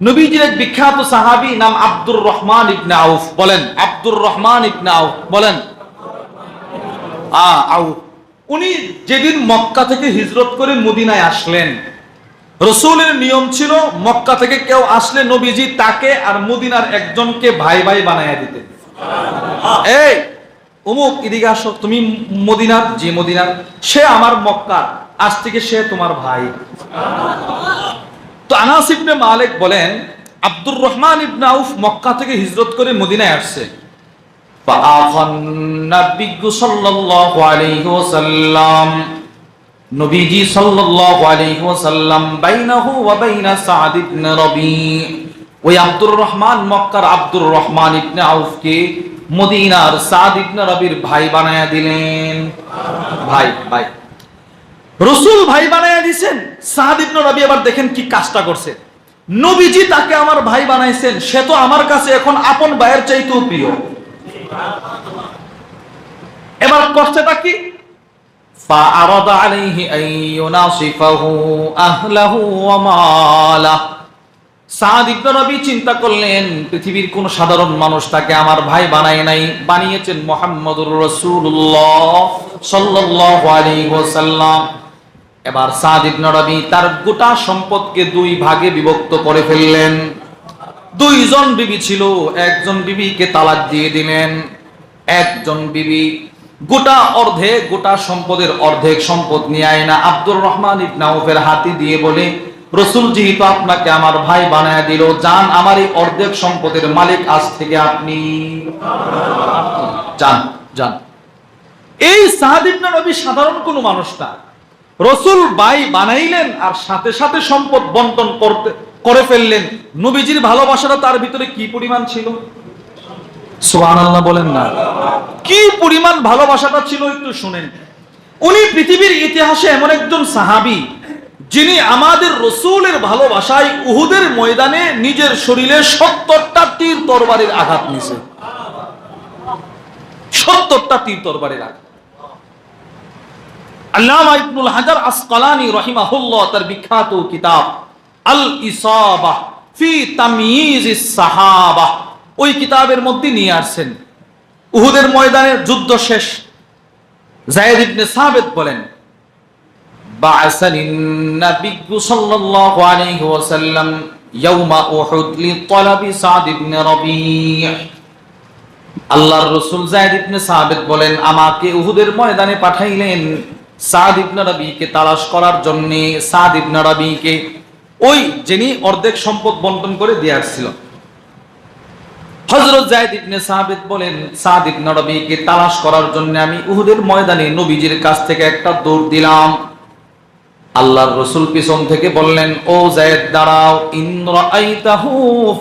নবীজির এক বিখ্যাত সাহাবী নাম আব্দুর রহমান ইবনে আউফ। বলেন, আব্দুর রহমান ইবনে আউফ, বলেন। উনি যেদিন মক্কা থেকে হিজরত করে মদিনায় আসলেন, রসুলের নিয়ম ছিল মক্কা থেকে কেউ আসলে নবীজি তাকে আর মদিনার একজনকে ভাই ভাই বানাইয়া দিতেন। এই, অমুক, এদিকে আসো, তুমি মদিনার, যে মদিনার, সে আমার মক্কা আজ থেকে সে তোমার ভাই। আনাস ইবনে মালিক বলেন, আব্দুর রহমান ইবনে আউফ মক্কা থেকে হিজরত করে মদিনায় আসছে। নবীজি সাল্লাল্লাহু আলাইহি ওয়াসাল্লাম বাইনাহু ওয়া বাইনা সাআদ ইবনে রবি। ওই আব্দুর রহমান মক্কার আব্দুর রহমান ইবনে আউফকে মদিনার সাদ ইবনে রবির ভাই বানায়া দিলেন। ভাই ভাই। রসুল ভাই বানায়া দিছেন সাদ ইবনে রবি আবার দেখেন কি কাজটা করছে নবীজি তাকে আমার ভাই বানাইছেন সে তো আমার কাছে এখন আপন ভাইয়ের চাইতেও প্রিয় এবার কষ্টটা কি فعرض عليه أن يناصفه أهله وماله সাদ ইবনে রবি চিন্তা করলেন পৃথিবীর কোন সাধারণ মানুষ তাকে আমার ভাই বানায় নাই বানিয়েছেন মোহাম্মদুর রাসূলুল্লাহ সাল্লাল্লাহু আলাইহি ওয়াসাল্লাম এবার সাদ ইবনে তার গোটা সম্পদকে দুই ভাগে বিভক্ত করে ফেললেন। দুইজন বিবি ছিল, একজন বিবিকে তালাক দিয়ে দিলেন, একজন বিবি গোটা অর্ধেক গোটা সম্পদের অর্ধেক সম্পদ নিয়ে আয় না। আব্দুর রহমান ইবনাউফের হাতি দিয়ে বলে, রসুল, যেহেতু আপনাকে আমার ভাই বানায় দিল, যান, আমার এই অর্ধেক সম্পদের মালিক আজ থেকে আপনি। যান যান। এই সাহাদিবনা নবী সাধারণ কোনো মানুষ না। রসুল ভাই বানাইলেন আর সাথে সাথে সম্পদ বন্টন করতে করে ফেললেন। নবীজির ভালোবাসাটা তার ভিতরে কি পরিমাণ ছিল? বলেন না। কি পরিমাণ ভালোবাসাটা ছিল একটু শুনেন। উনি পৃথিবীর ইতিহাসে এমন একজন সাহাবি, যিনি আমাদের রসুলের ভালোবাসায় উহুদের ময়দানে নিজের শরীরে সত্তরটা তীর তরবারির আঘাত নিছে সত্তরটা তীর তরবারির আঘাত। আল্লামা ইবনুল হাজার আসকালানি রহিমাহুল্লাহ তার বিখ্যাত কিতাব আল ইসাবাহ ফি তামিজ সাহাবাহ ওই কিতাবের মধ্যে নিয়ে আসছেন। উহুদের ময়দানে যুদ্ধ শেষ। জায়েদ ইবনে সাবেত বলেন বাসানিন নাবিয়্যু সাল্লাল্লাহু আলাইহি ওয়াসাল্লাম ইয়াউমা উহুদ লিতালাবি সাদ ইবনে রাবি' আল্লাহর রাসূল জায়েদ ইবনে সাবেত বলেন, আমাকে উহুদের ময়দানে পাঠাইলেন সাদ ইবনে তালাশ করার জন্য সাদ ইবনে ওই যিনি অর্ধেক সম্পদ বন্টন করে দিয়ে আসছিল। হযরত জায়েদ ইবনে সাহাবেদ বলেন, সাদ ইবনে তালাশ করার জন্য আমি উহুদের ময়দানে নবীজির কাছ থেকে একটা দৌড় দিলাম। আল্লাহর রসুল পিছন থেকে বললেন, ও জায়েদ দাঁড়াও। ইন্দ্র আইতাহু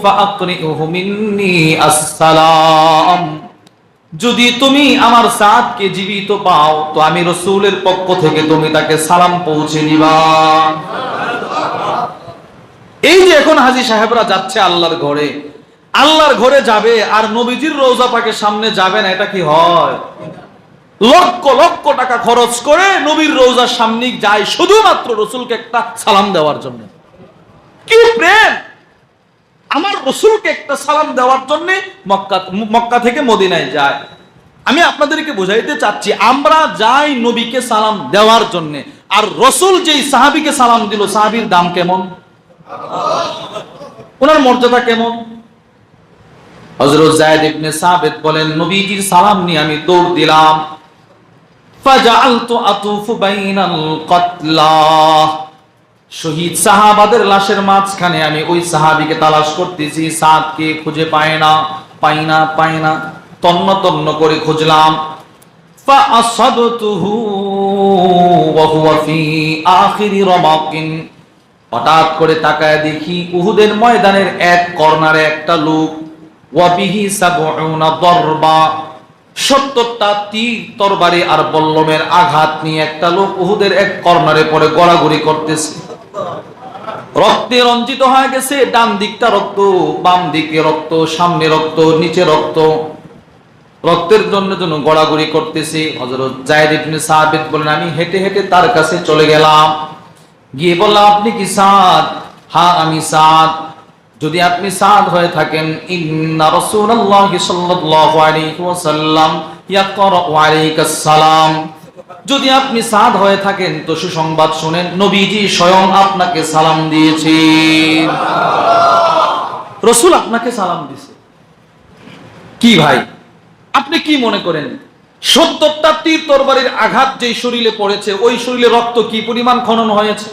ফাআকরিহু মিন্নি আসসালাম। যদি তুমি আমার সাদকে জীবিত পাও, তো আমি রসুলের পক্ষ থেকে তুমি তাকে সালাম পৌঁছে দিবা। এই যে এখন হাজি সাহেবরা যাচ্ছে আল্লাহর ঘরে আল্লাহর ঘরে যাবে আর নবীজির রোজা পাকের সামনে যাবে না, এটা কি হয়? লক্ষ লক্ষ টাকা খরচ করে নবীর রোজার সামনে যায় শুধুমাত্র রসুলকে একটা সালাম দেওয়ার জন্য। কি প্রেম! আমার রসুলকে একটা সালাম দেওয়ার জন্য মক্কা মক্কা থেকে মদিনায় যায়। আমি আপনাদেরকে বুঝাইতে চাচ্ছি, আমরা যাই নবীকে সালাম দেওয়ার জন্য, আর রসুল যেই সাহাবিকে সালাম দিল, সাহাবির দাম কেমন? ওনার মর্যাদা কেমন? সাবিত বলেন নিয়ে আমি দৌড় দিলাম। শহীদ সাহাবাদের লাশের মাঝখানে আমি ওই সাহাবিকে তালাশ করতেছি, সাদকে খুঁজে পায় না, পাই না পাই না, তন্ন তন্ন করে খুঁজলাম। হঠাৎ করে তাকায় দেখি উহুদের ময়দানের এক কর্নারে একটা লোক। সত্তরটা তীর তরবারি আর বল্লমের আঘাত নিয়ে একটা লোক উহুদের এক কর্নারে পরে গড়াগড়ি করতেছে। রক্তে রঞ্জিত হয়ে গেছে, ডান দিকটা রক্ত, বাম দিকে রক্ত, সামনে রক্ত, নিচে রক্ত। রক্তের জন্য জন্য গড়াগড়ি করতেছে, হযরত জায়েদ ইবনে সাবিত বলেন, আমি হেঁটে হেঁটে তার কাছে চলে গেলাম। গিয়ে বললাম, আপনি কি সাদ? হ্যাঁ আমি সাদ। যদি আপনি সাদ হয়ে থাকেন, ইন্না রাসূলুল্লাহি সাল্লাল্লাহু আলাইহি ওয়াসাল্লাম ইয়াকরাউ আলাইকাস সালাম। যদি আপনি সাদ হয়ে থাকেন, তো সুসংবাদ শুনেন, নবীজি স্বয়ং আপনাকে সালাম দিয়েছেন। রসুল আপনাকে সালাম দিয়েছে। কি ভাই? আপনি কি মনে করেন? সত্তরটা তীর তরবারির আঘাত যেই শরীরে পড়েছে, ওই শরীরে রক্ত কি পরিমাণ খনন হয়েছে?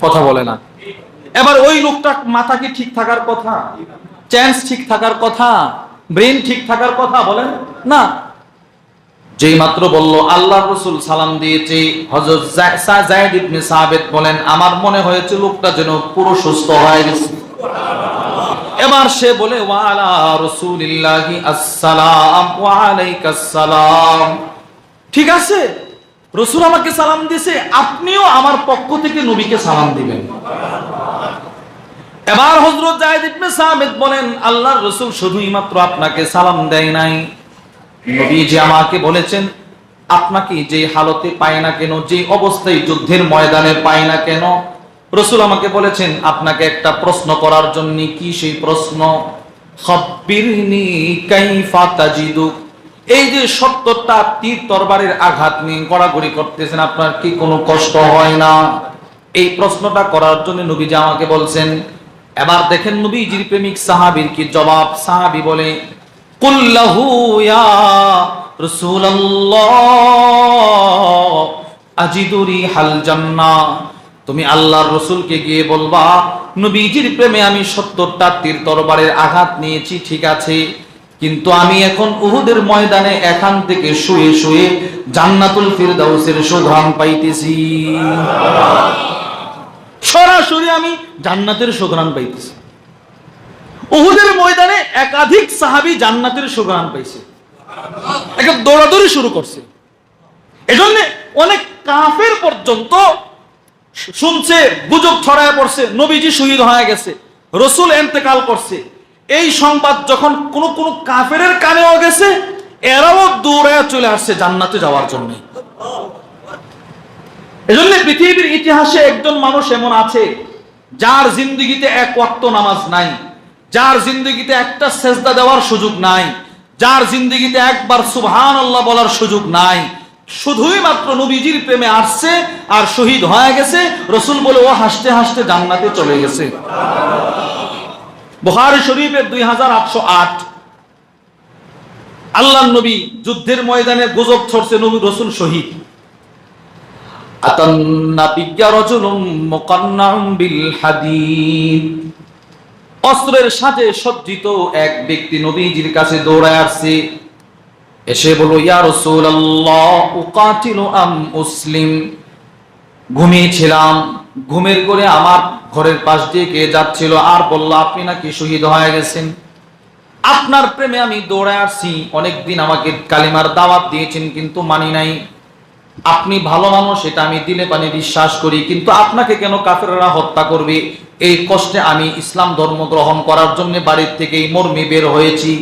কথা বলে না। এবার ওই লোকটা মাথা কি ঠিক থাকার কথা? চ্যান্স ঠিক থাকার কথা? ব্রেন ঠিক থাকার কথা বলেন? না। যেই মাত্র বলল আল্লাহ রসুল সালাম দিয়েছে। ইবনে সাবিত বলেন, আমার মনে হয়েছে লোকটা যেন পুরো সুস্থ হয়ে গেছে। এবার সে বলে ঠিক আছে, রসুল আমাকে সালাম দিয়েছে, আপনিও আমার পক্ষ থেকে নবীকে সালাম দিবেন। এবার হজরত জায়েদ ইবনে সাবিত বলেন, আল্লাহর রাসূল শুধুই মাত্র আপনাকে সালাম দেয় নাই। নবীজি আমাকে বলেছেন, আপনাকে যে হালতে পায় না কেন যে অবস্থায় যুদ্ধের ময়দানে পায় না কেন, রসুল আমাকে বলেছেন, আপনাকে একটা প্রশ্ন করার জন্য কি সেই প্রশ্ন? এই যে সত্তরটা তীর তরবারের আঘাত নিয়ে গড়াগড়ি করতেছেন, আপনার কি কোনো কষ্ট হয় না? এই প্রশ্নটা করার জন্য নবীজি আমাকে বলছেন, এবার দেখেন নবীজির প্রেমিক সাহাবীর কি জবাব? সাহাবী বলে তুমি আল্লাহর রসুলকে গিয়ে বলবা, নবীজির প্রেমে আমি সত্তরটা তীর তরবারের আঘাত নিয়েছি, ঠিক আছে, কিন্তু আমি এখন উহুদের ময়দানে এখান থেকে শুয়ে শুয়ে জান্নাতুল ফিরদাউসের সুধান পাইতেছি। সরাসরি আমি জান্নাতের সুগ্রাণ পাইতেছি। উহুদের ময়দানে একাধিক সাহাবি জান্নাতের সুগ্রাণ পাইছে। একটা দৌড়াদৌড়ি শুরু করছে। এজন্য অনেক কাফের পর্যন্ত শুনছে, গুজব ছড়ায় পড়ছে, নবীজি শহীদ হয়ে গেছে, রসুল এন্তেকাল করছে। এই সংবাদ যখন কোন কোন কাফের কানেও গেছে, এরাও দৌড়ায় চলে আসছে জান্নাতে যাওয়ার জন্য। এজন্য পৃথিবীর ইতিহাসে একজন মানুষ এমন আছে, যার জিন্দগিতে এক ওয়াক্ত নামাজ নাই। যার জিন্দগিতে একটা সেজদা দেওয়ার সুযোগ নাই, যার জিন্দগিতে একবার সুবহান আল্লাহ বলার সুযোগ নাই, শুধুই মাত্র নবীজির প্রেমে আসছে আর শহীদ হয়ে গেছে, রসুল বলে ও হাসতে হাসতে জান্নাতে চলে গেছে। বুখারী শরীফের দুই হাজার আটশো আট। আল্লাহ নবী যুদ্ধের ময়দানে গুজব ছড়ছে নবী রসুল শহীদ। আতান্নাবিজ্ঞা রজুলুম মুকান্নাউম বিল হাদিদ। অস্ত্রের সাথে সজ্জিত এক ব্যক্তি নবীজির কাছে দৌড়ায় আসছে। এসে বলো ইয়া রাসূলুল্লাহ, উকাতিলু আম মুসলিম। ঘুমিয়েছিলাম। ঘুমের করে আমার ঘরের পাশ দিয়ে কে যাচ্ছিল, আর বলল, আপনি নাকি শহীদ হয়ে গেছেন? আপনার প্রেমে আমি দৌড়ায় আসছি। অনেকদিন আমাকে কালিমার দাওয়াত দিয়েছেন, কিন্তু মানি নাই। আপনি ভালো মানুষ, এটা আমি দিলে পানি বিশ্বাস করি, কিন্তু আপনাকে কেন কাফেররা হত্যা করবে? এই কষ্টে আমি ইসলাম ধর্ম গ্রহণ করার জন্য বাড়ির থেকেই মর্মে বের হয়েছি।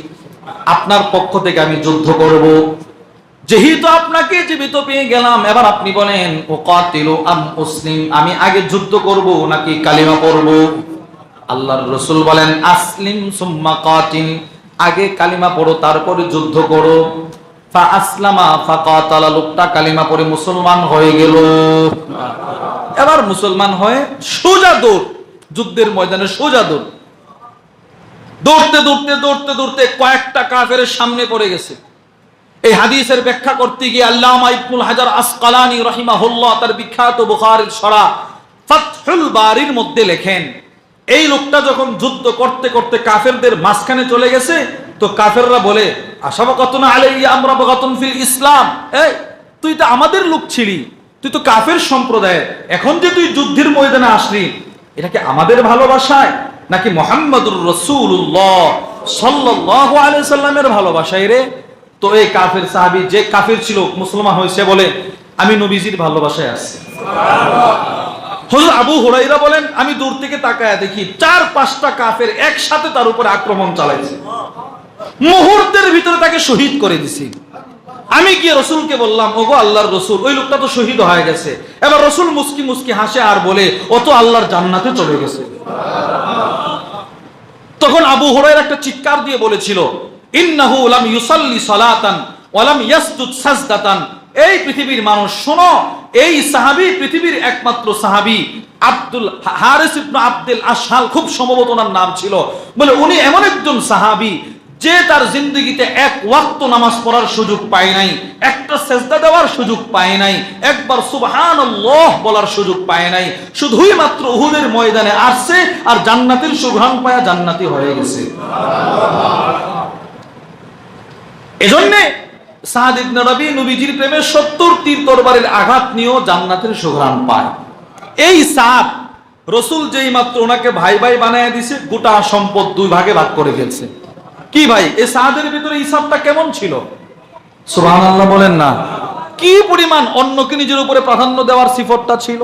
আপনার পক্ষ থেকে আমি যুদ্ধ করব। যেহেতু আপনাকে জীবিত পেয়ে গেলাম, এবার আপনি বলেন ও কাতিলু আম মুসলিম আমি আগে যুদ্ধ করব নাকি কালিমা পড়ব? আল্লাহর রসুল বলেন, আসলিম সুম্মা কাতিল, আগে কালিমা পড়ো, তারপরে যুদ্ধ করো। ফা আসলামা ফা কাতালা লোকটা কালিমা পড়ে মুসলমান হয়ে গেল। এবার মুসলমান হয়ে সোজা দৌড়। যুদ্ধের ময়দানে সোজা দৌড়। দৌড়তে দৌড়তে দৌড়তে দৌড়তে কয়েকটা কাফের সামনে পড়ে গেছে। এই হাদিসের ব্যাখ্যা করতে গিয়ে আল্লামা ইবনুল হাজার আসকালানি রহিমাহুল্লাহ তার বিখ্যাত বুখারীর সরা ফাতহুল বারির মধ্যে লেখেন, এই লোকটা যখন যুদ্ধ করতে করতে কাফেরদের মাঝখানে চলে গেছে, তো কাফেররা বলে, আশাবাকাতুন আলাইয়া আমরা বাগাতুন ফিল ইসলাম। এই, তুই তো আমাদের লোক ছিলি, তুই তো কাফের সম্প্রদায়ের, এখন যে তুই যুদ্ধের ময়দানে আসলি এটা কি আমাদের ভালোবাসায়? নাকি মোহাম্মদুর রসুল্লাহ সাল্লাহ আলাইহি সাল্লামের ভালোবাসায় রে? তো এই কাফের সাহাবি যে কাফের ছিল, মুসলমান হয়েছে বলে আমি নবীজির ভালোবাসায় আসছি হযরত আবু হুরাইরা বলেন, আমি দূর থেকে তাকায় দেখি চার পাঁচটা কাফের একসাথে তার উপর আক্রমণ চালাইছে। মুহূর্তের ভিতরে তাকে শহীদ করে দিছি। আমি গিয়ে রসুলকে বললাম, ওগো আল্লাহর রসুল, ওই লোকটা তো শহীদ হয়ে গেছে। এবার রসুল মুস্কি মুস্কি হাসে আর বলে, ও তো আল্লাহর জান্নাতে চলে গেছে। তখন আবু হুরায়রা একটা চিৎকার দিয়ে বলেছিল, ইন্নাহু ইউসাল্লি সালাতান সাজদাতান। এই পৃথিবীর মানুষ, শোনো, এই সাহাবী পৃথিবীর একমাত্র সাহাবী, আব্দুল হারিস ইবনে আব্দুল খুব সম্ভবত ওনার নাম ছিল। বলে, উনি এমন একজন সাহাবী যে তার জিন্দগিতে এক ওয়াক্ত নামাজ পড়ার সুযোগ পায় নাই, একটা সেজদা দেওয়ার সুযোগ পায় নাই, একবার সুবহানাল্লাহ বলার সুযোগ পায় নাই, শুধুই মাত্র উহুদের ময়দানে আসছে আর জান্নাতের সুঘ্রাণ পায়া জান্নাতি হয়ে গেছে। এজন্যে সাহাদ ইবনে নবীজির প্রেমে 70 তীর তরবারের আঘাত নিয়েও জান্নাতের সুঘ্রাণ পায়। এই সাদ রসুল যেই মাত্র ওনাকে ভাই ভাই বানায় দিছে, গোটা সম্পদ দুই ভাগে ভাগ করে ফেলছে। কি ভাই এই সাহাদের ভিতরে ইসাবটা কেমন ছিল? সুবহানাল্লাহ বলেন না। কি পরিমাণ অন্যকে নিজের উপরে প্রাধান্য দেওয়ার সিফতটা ছিল?